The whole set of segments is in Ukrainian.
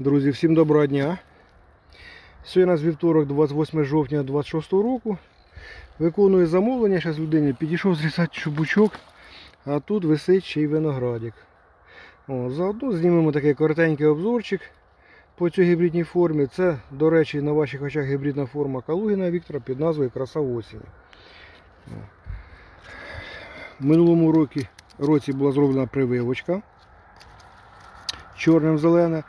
Друзі, всім доброго дня. Сьогодні у нас вівторок, 28 жовтня 26 року. Виконую замовлення, зараз людині підійшов зрізати чубучок, а тут висить ще й виноградик. О, заодно знімемо такий коротенький обзорчик по цій гібридній формі. Це, до речі, на ваших очах гібридна форма Калугіна Віктора під назвою Краса осені. В минулому році, році була зроблена прививочка чорним зелене.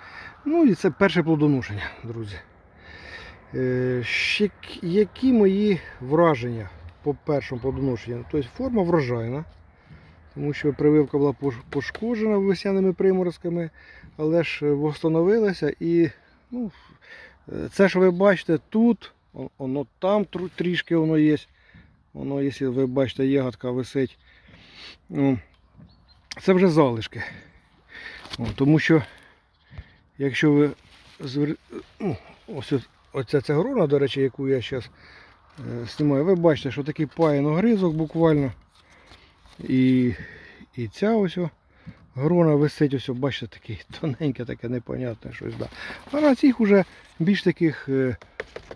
Ну і це перше плодоношення, друзі. Е, які мої враження по першому плодоношенню? Тобто форма врожайна, тому що прививка була пошкоджена весняними приморозками, але ж встановилася і ну, е, це, що ви бачите тут, воно там трішки воно є. Воно, якщо ви бачите, ягодка висить. Ну, це вже залишки. Тому що, якщо ви звер... ну, ось оця ця до речі, яку я зараз е, знімаю, ви бачите, що такий паян огризок буквально. І, і ця ось грона висить, ось, бачите, такий тоненьке, таке непонятне щось. Да. А на цих уже більш таких е,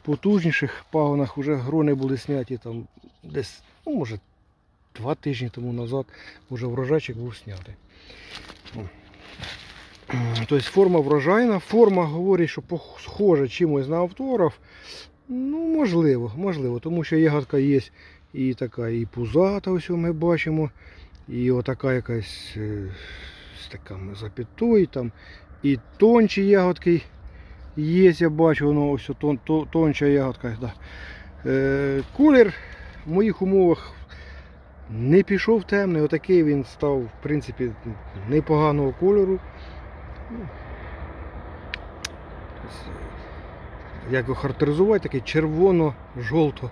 потужніших пагонах вже грони були зняті там десь, ну, може, два тижні тому назад вже врожайчик був знятий. Тобто форма врожайна, форма говорить, що схожа чимось на автограф. Ну, можливо, можливо, тому що ягодка є і така, і пузата, ось ми бачимо, і отака якась е, з такими запятою, там, і тончі ягодки є, я бачу, воно ось тон, тон, тонча ягодка. Да. Е, колір в моїх умовах не пішов темний, отакий він став, в принципі, непоганого кольору. Як його характеризувати, такий червоно-жовто.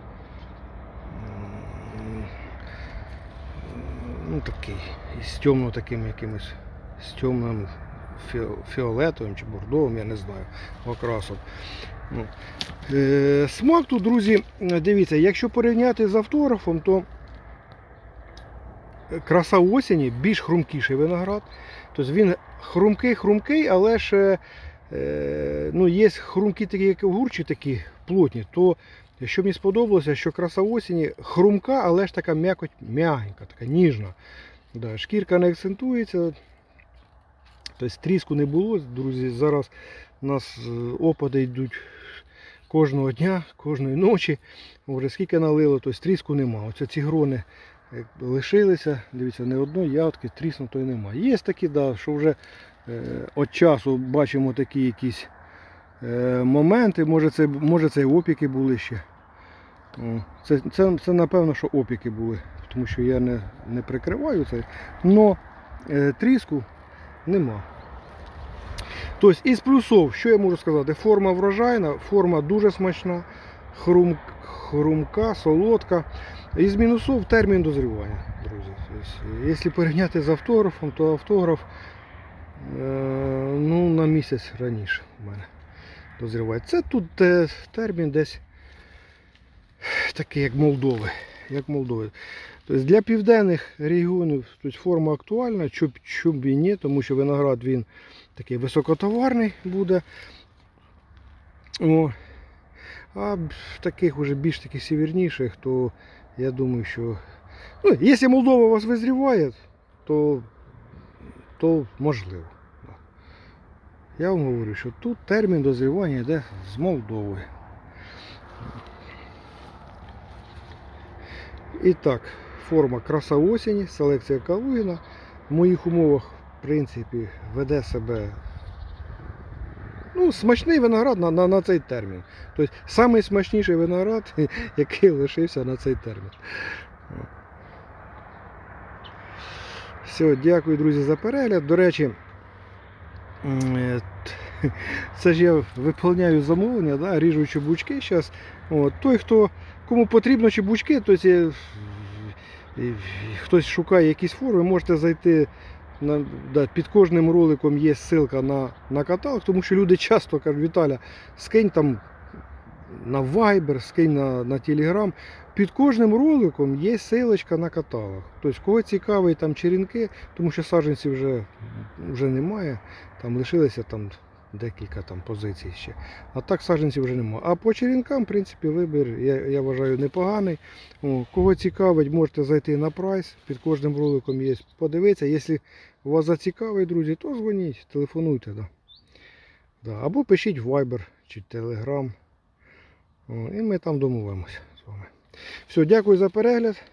Ну такий, із темно таким якимось, з темним фіолетовим чи бордовим, я не знаю, окрасом. Ну. Е, Смак тут, друзі, дивіться, якщо порівняти з автографом, то краса осені більш хрумкіший виноград. Тобто він хрумкий-хрумкий, але ж е, ну, є хрумкі такі, як огурчі такі плотні, то що мені сподобалося, що краса осені хрумка, але ж така м'якоть м'ягенька, така ніжна. Да, шкірка не акцентується. Тобто тріску не було. Друзі, зараз у нас е, опади йдуть кожного дня, кожної ночі. Вже скільки налило, тобто тріску нема. Оце ці грони лишилися, дивіться, не одної ягодки тріснутої немає. Є такі, да, що вже е, від часу бачимо такі якісь е, моменти, може це, може це і опіки були ще. Це, це, це напевно, що опіки були, тому що я не, не прикриваю це. Но е, тріску нема. Тобто із плюсов, що я можу сказати? Форма врожайна, форма дуже смачна, хрум, хрумка, солодка. Із мінусов термін дозрівання, друзі. Тобто, якщо порівняти з автографом, то автограф е, ну, на місяць раніше у мене дозріває. Це тут е, термін десь такий, як Молдови. Як Молдови. Тобто для південних регіонів тобто форма актуальна, чоб, чоб і ні, тому що виноград він такий високотоварний буде. О. А в таких уже більш таких северніших, то я думаю, що. Ну, якщо Молдова вас визріває, то, то можливо. Я вам говорю, що тут термін дозрівання йде з Молдови. І так, форма краса осені, селекція Калугіна. В моїх умовах, в принципі, веде себе ну, смачний виноград на, на, на цей термін. Тобто найсмачніший виноград, який лишився на цей термін. Все, дякую, друзі, за перегляд. До речі, е, це ж я виповняю замовлення, да, ріжу чебучки зараз. От, той, хто кому потрібно чебучки, то є, е, хтось шукає якісь форми, можете зайти під кожним роликом є ссылка на, на каталог, тому що люди часто кажуть, Віталя, скинь там на Viber, скинь на, на Telegram. Під кожним роликом є ссылочка на каталог. Тобто, кого цікавий там черенки, тому що саджанців вже, вже немає, там лишилися там декілька там позицій ще. А так саджанців вже немає. А по черенкам, в принципі, вибір, я, я вважаю, непоганий. О, кого цікавить, можете зайти на прайс. Під кожним роликом є подивитися. Якщо вас зацікавить, друзі, то дзвоніть, телефонуйте. Да. Да. Або пишіть в Viber чи Telegram. О, і ми там домовимося з вами. Все, дякую за перегляд.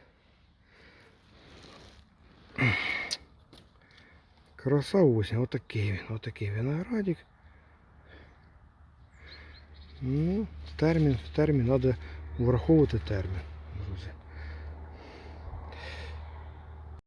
Краса осінь, отакий він, отакий виноградик. Ну, термін, термін, треба враховувати термін.